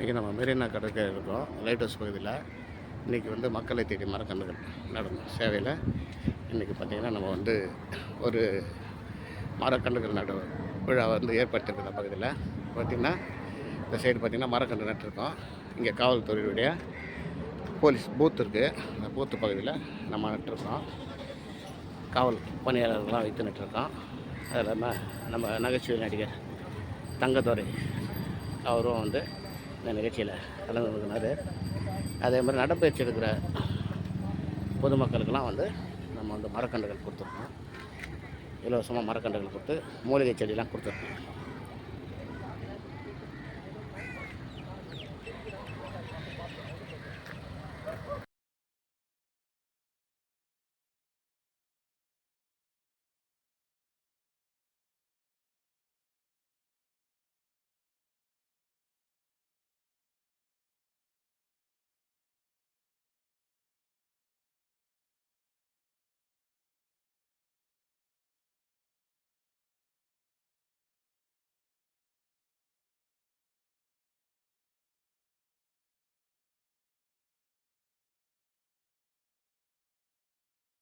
இன்றைக்கி நம்ம மெரினா கடற்கரை இருக்கோம் லைட் ஹவுஸ் பகுதியில். இன்றைக்கி வந்து மக்களை தேடி மரக்கன்றுகள் நடணும் சேவையில். இன்றைக்கி பார்த்திங்கன்னா நம்ம வந்து ஒரு மரக்கன்றுகள் நடு விழா வந்து ஏற்படுத்தியிருக்கோம் இந்த பகுதியில். பார்த்திங்கன்னா இந்த சைடு பார்த்திங்கன்னா மரக்கன்று நட்டுருக்கோம். இங்கே காவல்துறையுடைய போலீஸ் பூத் இருக்குது அந்த பூத்து பகுதியில் நம்ம நட்டுருக்கோம். காவல் பணியாளர்கள்லாம் வைத்து நட்டுருக்கோம். அது இல்லாமல் நம்ம நகைச்சுவை நடிகர் தங்கத்துறை அவரும் வந்து இந்த நிகழ்ச்சியில் கலந்து கொள்கிறார் அதே மாதிரி நடைப்பயிற்சி எடுக்கிற பொதுமக்களுக்கெல்லாம் வந்து நம்ம வந்து மரக்கன்றுகள் கொடுத்துருக்கோம். இலவசமாக மரக்கன்றுகள் கொடுத்து மூலிகை செடியெல்லாம் கொடுத்துருக்கோம்.